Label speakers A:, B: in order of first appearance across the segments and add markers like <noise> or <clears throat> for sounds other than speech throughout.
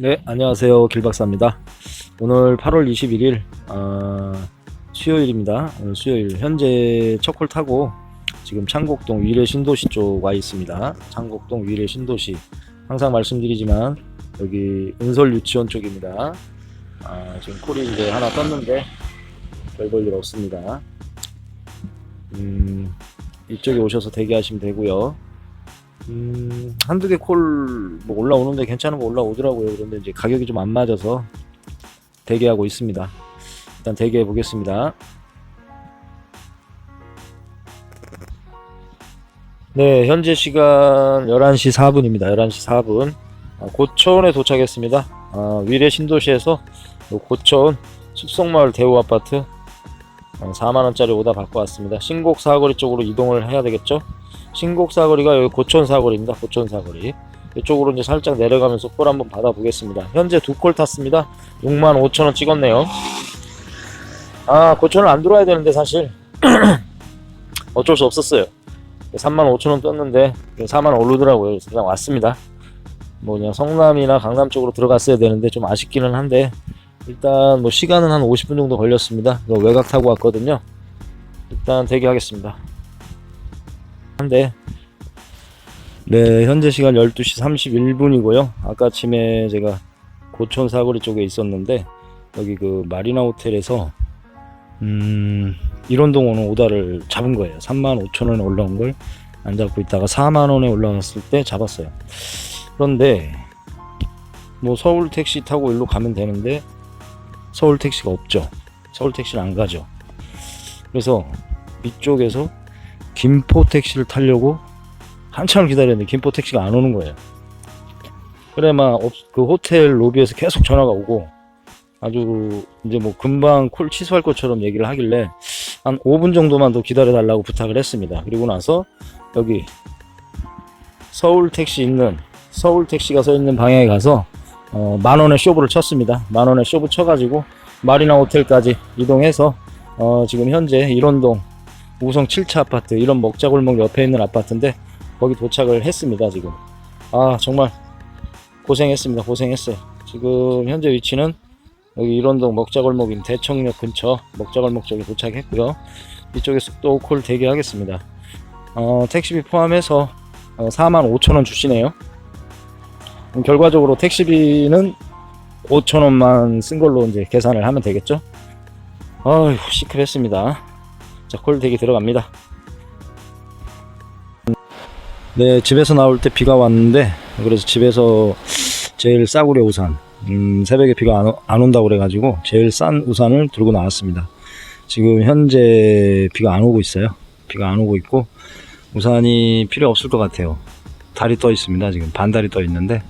A: 네, 안녕하세요. 길박사입니다. 오늘 8월 21일, 어, 수요일입니다. 오늘 수요일, 현재 첫콜 타고 지금 창곡동 위례 신도시 쪽 와 있습니다. 창곡동 위례 신도시. 항상 말씀드리지만, 여기 은설 유치원 쪽입니다. 아, 지금 콜이 이제 하나 떴는데, 별 볼일 없습니다. 음, 이쪽에 오셔서 대기하시면 되고요. 음, 한두 개콜 뭐 올라오는데 괜찮은 거 올라오더라고요. 그런데 이제 가격이 좀 안 맞아서 대기하고 있습니다. 일단 대기해 보겠습니다. 네, 현재 시간 11시 4분입니다. 11시 4분. 아, 고천에 도착했습니다. 아, 위례 신도시에서 요 고천 숲속마을 대우 아파트 4만원짜리 오다 받고 왔습니다. 신곡 사거리 쪽으로 이동을 해야 되겠죠? 신곡 사거리가 여기 고천 사거리입니다. 고천 사거리. 이쪽으로 이제 살짝 내려가면서 콜 한번 받아보겠습니다. 현재 두 콜 탔습니다. 6만 5천 원 찍었네요. 아 고천을 안 들어와야 되는데 사실 <clears throat> 어쩔 수 없었어요. 3만 5천 원 떴는데 4만 원 오르더라고요. 그래서 그냥 왔습니다. 뭐 그냥 성남이나 강남 쪽으로 들어갔어야 되는데 좀 아쉽기는 한데 일단 뭐 시간은 한 50분 정도 걸렸습니다. 외곽 타고 왔거든요. 일단 대기하겠습니다. 한데. 네 현재 시간 12시 31분이고요. 아까 아침에 제가 고촌 사거리 쪽에 있었는데 여기 그 마리나 호텔에서 음 일원동 오는 오다를 잡은 거예요. 35,000원에 올라온 걸 안 잡고 있다가 4만원에 올라갔을 때 잡았어요. 그런데 뭐 서울 택시 타고 일로 가면 되는데 서울 택시가 없죠. 서울 택시를 안 가죠. 그래서 이쪽에서 김포 택시를 타려고 한참을 기다렸는데 김포 택시가 안 오는 거예요. 그래 막그 호텔 로비에서 계속 전화가 오고 아주 이제 뭐 금방 콜 취소할 것처럼 얘기를 하길래 한 5분 정도만 더 기다려 달라고 부탁을 했습니다. 그리고 나서 여기 서울 택시 있는 서울 택시가 서 있는 방향에 가서 어, 만 원의 쇼부를 쳤습니다. 만 원의 쇼부 쳐가지고 마리나 호텔까지 이동해서 어, 지금 현재 일원동 우성 7차 아파트 이런 먹자골목 옆에 있는 아파트인데 거기 도착을 했습니다 지금. 아 정말 고생했습니다. 고생했어요. 지금 현재 위치는 여기 일원동 먹자골목인 대청역 근처 먹자골목 쪽에 도착했고요. 이쪽에서 또콜 대기하겠습니다. 어, 택시비 포함해서 어, 4만 5천원 주시네요. 결과적으로 택시비는 5천원만 쓴 걸로 이제 계산을 하면 되겠죠? 아휴 시크했습니다 자, 콜 대기 들어갑니다. 네, 집에서 나올 때 비가 왔는데, 그래서 집에서 제일 싸구려 우산, 음, 새벽에 비가 안, 안 온다고 그래가지고, 제일 싼 우산을 들고 나왔습니다. 지금 현재 비가 안 오고 있어요. 비가 안 오고 있고, 우산이 필요 없을 것 같아요. 달이 떠 있습니다. 지금 반달이 떠 있는데,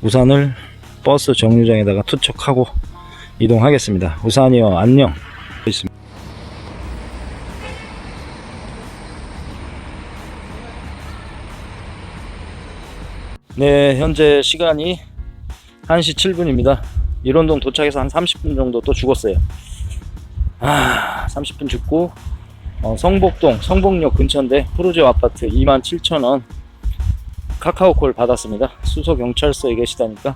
A: 우산을 버스 정류장에다가 투척하고 이동하겠습니다. 우산이요, 안녕. 있습니다. 네, 현재 시간이 1시 7분입니다. 일원동 도착해서 한 30분 정도 또 죽었어요. 아, 30분 죽고, 어, 성복동, 성복역 근처인데, 프로제오 아파트 27,000원 카카오콜 받았습니다. 수서경찰서에 계시다니까,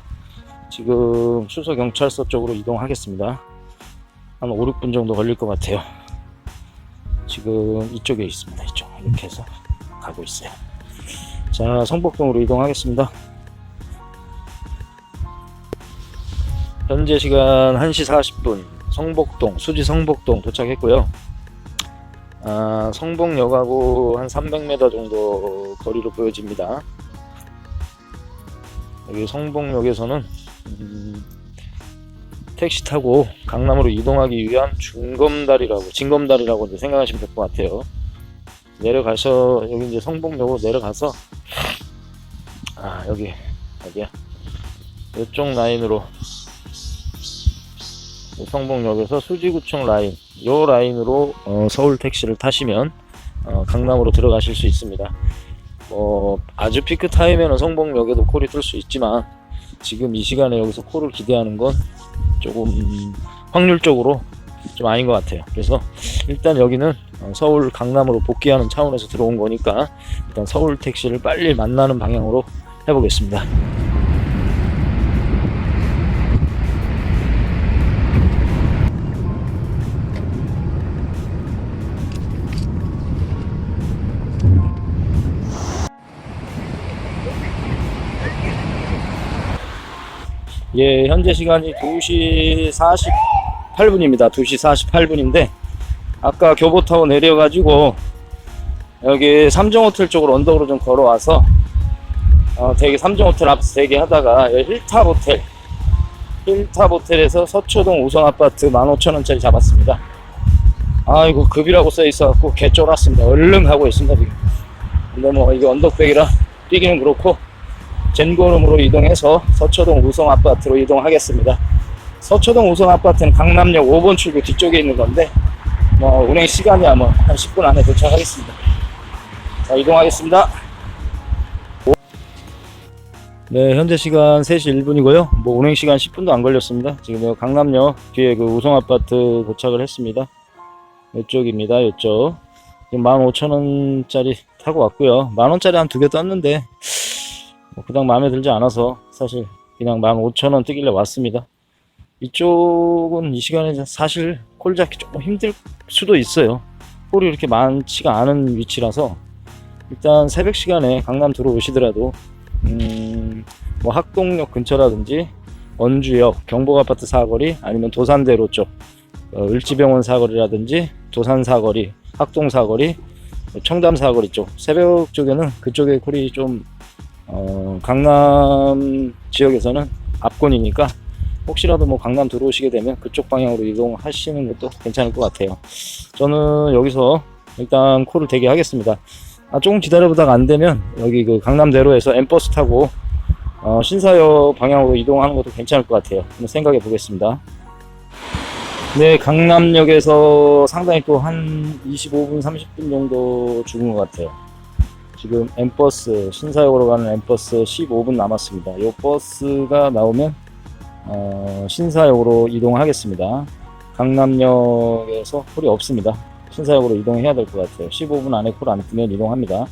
A: 지금 수서경찰서 쪽으로 이동하겠습니다. 한 5, 6분 정도 걸릴 것 같아요. 지금 이쪽에 있습니다. 이쪽. 이렇게 해서 가고 있어요. 자, 성북동으로 이동하겠습니다. 현재 시간 1시 40분 성북동, 수지 성북동 도착했고요. 아, 성북역하고 한 300m 정도 거리로 보여집니다. 여기 성북역에서는 음, 택시 타고 강남으로 이동하기 위한 중검다리라고, 진검다리라고 생각하시면 될 것 같아요. 내려가서 여기 이제 성북역으로 내려가서 아 여기 어디야. 이쪽 라인으로. 성북역에서 수지구청 라인 요 라인으로 어, 서울 택시를 타시면 어, 강남으로 들어가실 수 있습니다. 뭐 아주 피크 타임에는 성북역에도 콜이 뜰 수 있지만 지금 이 시간에 여기서 콜을 기대하는 건 조금 확률적으로 좀 아닌 것 같아요. 그래서 일단 여기는 어, 서울 강남으로 복귀하는 차원에서 들어온 거니까 일단 서울 택시를 빨리 만나는 방향으로 해보겠습니다. 예, 현재 시간이 2시 48분입니다. 2시 48분인데 아까 교보타운 내려가지고 여기 삼정호텔 쪽으로 언덕으로 좀 걸어와서 어, 되게 삼정호텔 앞에서 대기하다가, 여기 힐탑 호텔, 힐탑 호텔에서 서초동 우성 아파트 15,000원짜리 잡았습니다. 아이고, 급이라고 써 있어갖고, 개 쫄았습니다. 얼른 가고 있습니다, 지금. 근데 뭐, 이게 언덕백이라 뛰기는 그렇고, 젠고름으로 이동해서 서초동 우성 아파트로 이동하겠습니다. 서초동 우성 아파트는 강남역 5번 출구 뒤쪽에 있는 건데 뭐 운행 시간이야 뭐 한 10분 안에 도착하겠습니다. 자 이동하겠습니다. 네 현재 시간 3시 1분이고요. 뭐 운행 시간 10분도 안 걸렸습니다. 지금 여기 강남역 뒤에 그 우성 아파트 도착을 했습니다. 이쪽입니다. 이쪽. 지금 15,000원짜리 타고 왔고요. 만원짜리 한 두 개 떴는데 뭐 그닥 마음에 들지 않아서 사실 그냥 15,000원 뜨길래 왔습니다. 이쪽은 이 시간에 사실 콜 잡기 조금 힘들 수도 있어요. 콜이 이렇게 많지가 않은 위치라서 일단 새벽 시간에 강남 들어오시더라도 음, 뭐 학동역 근처라든지 원주역 경복아파트 사거리 아니면 도산대로 쪽 어, 을지병원 사거리라든지 도산 사거리 학동 사거리 청담 사거리 쪽 새벽 쪽에는 그쪽에 콜이 좀 어, 강남 지역에서는 압권이니까 혹시라도 뭐 강남 들어오시게 되면 그쪽 방향으로 이동하시는 것도 괜찮을 것 같아요. 저는 여기서 일단 콜을 대기하겠습니다. 아, 조금 기다려보다가 안 되면 여기 그 강남대로에서 엠버스 타고 어, 신사역 방향으로 이동하는 것도 괜찮을 것 같아요. 한번 생각해 보겠습니다. 네, 강남역에서 상당히 또 한 25분, 30분 정도 죽은 것 같아요. 지금 엠버스 신사역으로 가는 엠버스 15분 남았습니다. 이 버스가 나오면 어, 신사역으로 이동하겠습니다. 강남역에서 콜이 없습니다. 신사역으로 이동해야 될 것 같아요. 15분 안에 콜 안 뜨면 이동합니다.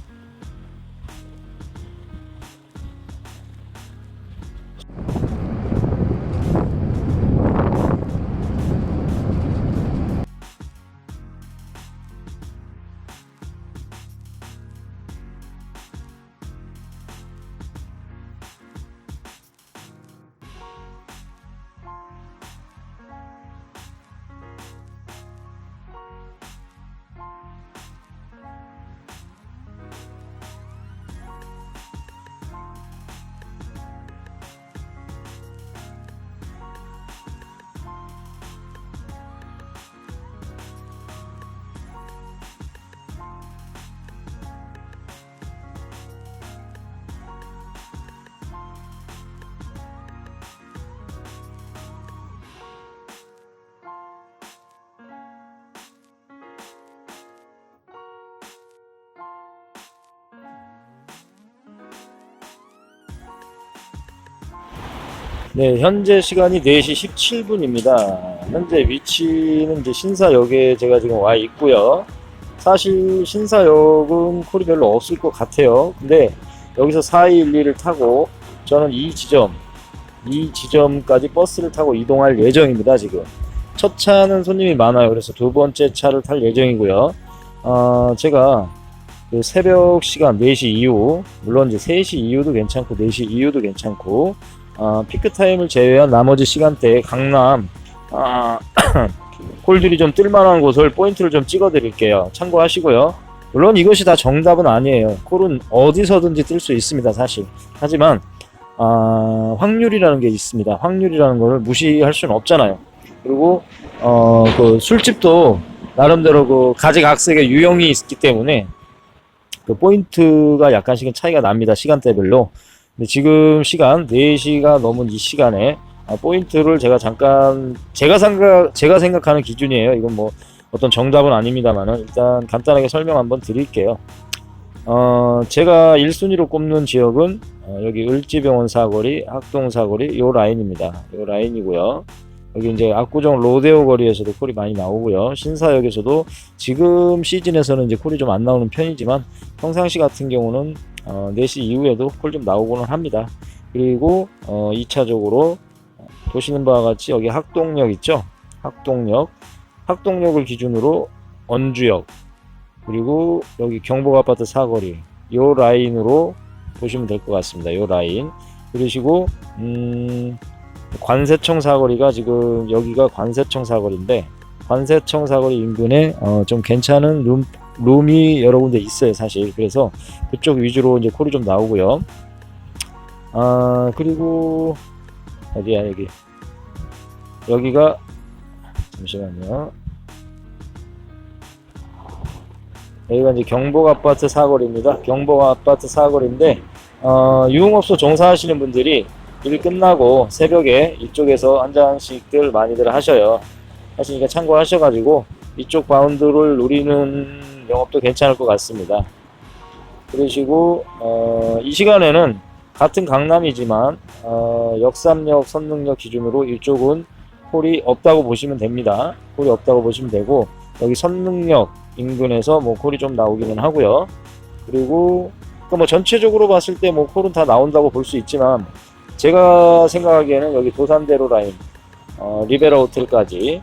A: 네, 현재 시간이 4시 17분입니다. 현재 위치는 이제 신사역에 제가 지금 와 있고요. 사실 신사역은 콜이 별로 없을 것 같아요. 근데 여기서 4212를 타고 저는 이 지점, 이 지점까지 버스를 타고 이동할 예정입니다, 지금. 첫 차는 손님이 많아요. 그래서 두 번째 차를 탈 예정이고요. 어, 제가 그 새벽 시간 4시 이후, 물론 이제 3시 이후도 괜찮고, 4시 이후도 괜찮고, 어, 피크 타임을 제외한 나머지 시간대에 강남 아, <clears throat> 콜들이 좀 뜰만한 곳을 포인트를 좀 찍어 드릴게요. 참고하시고요. 물론 이것이 다 정답은 아니에요. 콜은 어디서든지 뜰 수 있습니다, 사실. 하지만 아, 확률이라는 게 있습니다. 확률이라는 걸 무시할 수는 없잖아요. 그리고 어, 그 술집도 나름대로 그 가지각색의 유형이 있기 때문에 그 포인트가 약간씩은 차이가 납니다. 시간대별로. 근데 지금 시간 4시가 넘은 이 시간에 아, 포인트를 제가 잠깐 제가 생각 제가 생각하는 기준이에요. 이건 뭐 어떤 정답은 아닙니다만은 일단 간단하게 설명 한번 드릴게요. 어, 제가 1순위로 꼽는 지역은 어, 여기 을지병원 사거리, 학동 사거리 요 라인입니다. 요 라인이고요. 여기 이제 압구정 로데오 거리에서도 콜이 많이 나오고요. 신사역에서도 지금 시즌에서는 이제 콜이 좀 안 나오는 편이지만 평상시 같은 경우는 어, 4시 이후에도 콜 좀 나오고는 합니다. 그리고 어, 2차적으로 보시는 바와 같이 여기 학동역 있죠? 학동역, 학동역을 기준으로 언주역, 그리고 여기 경복 아파트 사거리 요 라인으로 보시면 될 것 같습니다. 요 라인 그러시고 음, 관세청 사거리가 지금 여기가 관세청 사거리인데 관세청 사거리 인근에 어, 좀 괜찮은 룸, 룸이 여러 군데 있어요 사실. 그래서 그쪽 위주로 이제 콜이 좀 나오고요. 아 그리고 어디야 여기. 여기가 잠시만요. 여기가 이제 경복 아파트 사거리입니다. 경복 아파트 사거리인데 어, 유흥업소 종사하시는 분들이 일 끝나고 새벽에 이쪽에서 한 잔씩들 많이들 하셔요. 하시니까 참고하셔가지고 이쪽 바운드를 노리는 영업도 괜찮을 것 같습니다. 그러시고 어, 이 시간에는 같은 강남이지만 어, 역삼역, 선릉역 기준으로 이쪽은 홀이 없다고 보시면 됩니다. 홀이 없다고 보시면 되고 여기 선릉역 인근에서 뭐 홀이 좀 나오기는 하고요. 그리고 그뭐 전체적으로 봤을 때 뭐 홀은 다 나온다고 볼 수 있지만 제가 생각하기에는 여기 도산대로 라인 어, 리베라 호텔까지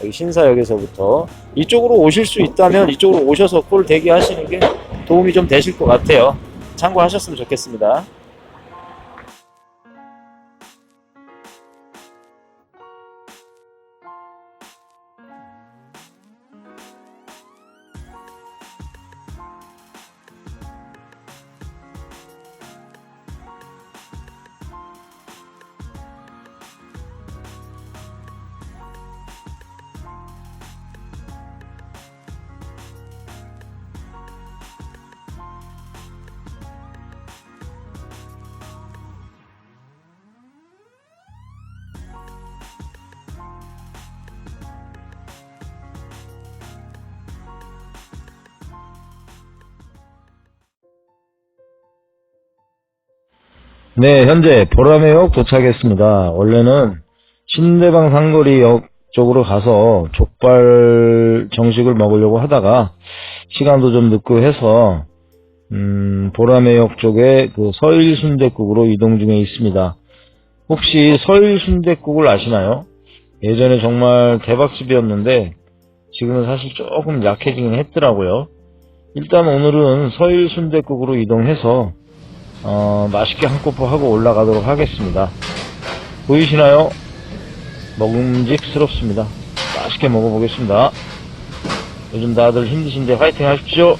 A: 여기 신사역에서부터 이쪽으로 오실 수 있다면 이쪽으로 오셔서 콜 대기하시는 게 도움이 좀 되실 것 같아요. 참고하셨으면 좋겠습니다. 네, 현재 보라매역 도착했습니다. 원래는 신대방 상거리역 쪽으로 가서 족발 정식을 먹으려고 하다가 시간도 좀 늦고 해서 음, 보라매역 쪽에 그 서일 순대국으로 이동 중에 있습니다. 혹시 서일 순대국을 아시나요? 예전에 정말 대박집이었는데 지금은 사실 조금 약해지긴 했더라고요. 일단 오늘은 서일 순대국으로 이동해서 어, 맛있게 한 꼬포 하고 올라가도록 하겠습니다. 보이시나요? 먹음직스럽습니다. 맛있게 먹어보겠습니다. 요즘 다들 힘드신데 화이팅 하십시오.